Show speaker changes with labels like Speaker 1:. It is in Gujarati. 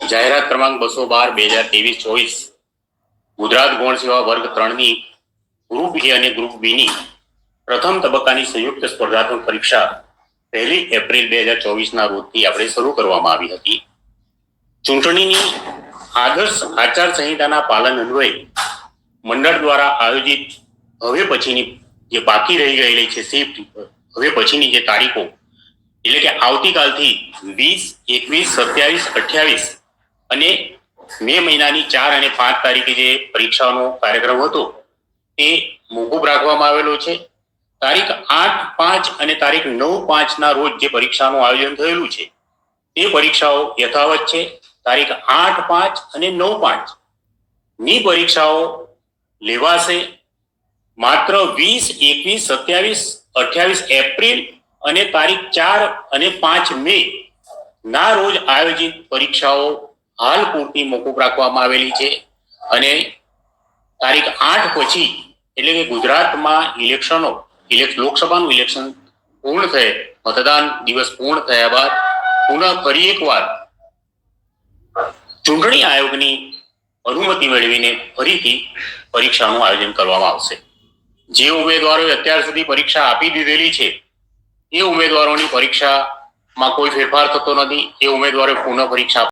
Speaker 1: જાહેરાત ક્રમાંક બસો બાર, બે હજાર ત્રેવીસ, ચોવીસ. ગુજરાત ગૌણ સેવા વર્ગ ત્રણની ગ્રુપ એ અને ગ્રુપ બી ની પ્રથમ તબક્કાની સંયુક્ત સ્પર્ધાત્મક પરીક્ષા પહેલી એપ્રિલ બે હજાર ચોવીસના રોજથી આપણે શરૂ કરવામાં આવી હતી. ચૂંટણીની આદર્શ આચાર સંહિતાના પાલન અન્વયે મંડળ દ્વારા આયોજિત હવે પછીની જે બાકી રહી ગયેલી છે શિફ્ટ હવે પછીની જે તારીખો એટલે કે આવતીકાલથી વીસ, એકવીસ, સત્યાવીસ, અઠ્યાવીસ અને મે મહિનાની ચાર અને પાંચ તારીખે જે પરીક્ષાનો કાર્યક્રમ હતો તે મોકૂફ રાખવામાં આવેલો છે. તારીખ આઠ, પાંચ અને તારીખ નવ, પાંચના રોજ જે પરીક્ષાનું આયોજન થયેલું છે, તે પરીક્ષાઓ યથાવત છે. તારીખ આઠ, પાંચ અને નવ, પાંચની પરીક્ષાઓ લેવાશે. માત્ર વીસ, એકવીસ, સત્યાવીસ, અઠ્યાવીસ એપ્રિલ અને તારીખ ચાર અને પાંચ મે ના રોજ આયોજિત પરીક્ષાઓ હાલ પૂરતી મોકૂફ રાખવામાં આવેલી છે. અને તારીખ આઠ પછી એટલે કે ગુજરાતમાં ઇલેક્શનો લોકસભાનું ઇલેક્શન પૂર્ણ થયે, મતદાન દિવસ પૂર્ણ થયા બાદ પુનઃ ફરી એકવાર ચૂંટણી આયોગની અનુમતિ મેળવીને ફરીથી પરીક્ષાનું આયોજન કરવામાં આવશે. જે ઉમેદવારોએ અત્યાર સુધી પરીક્ષા આપી દીધેલી છે એ ઉમેદવારોની પરીક્ષામાં કોઈ ફેરફાર થતો નથી એ ઉમેદવારે પુનઃ પરીક્ષા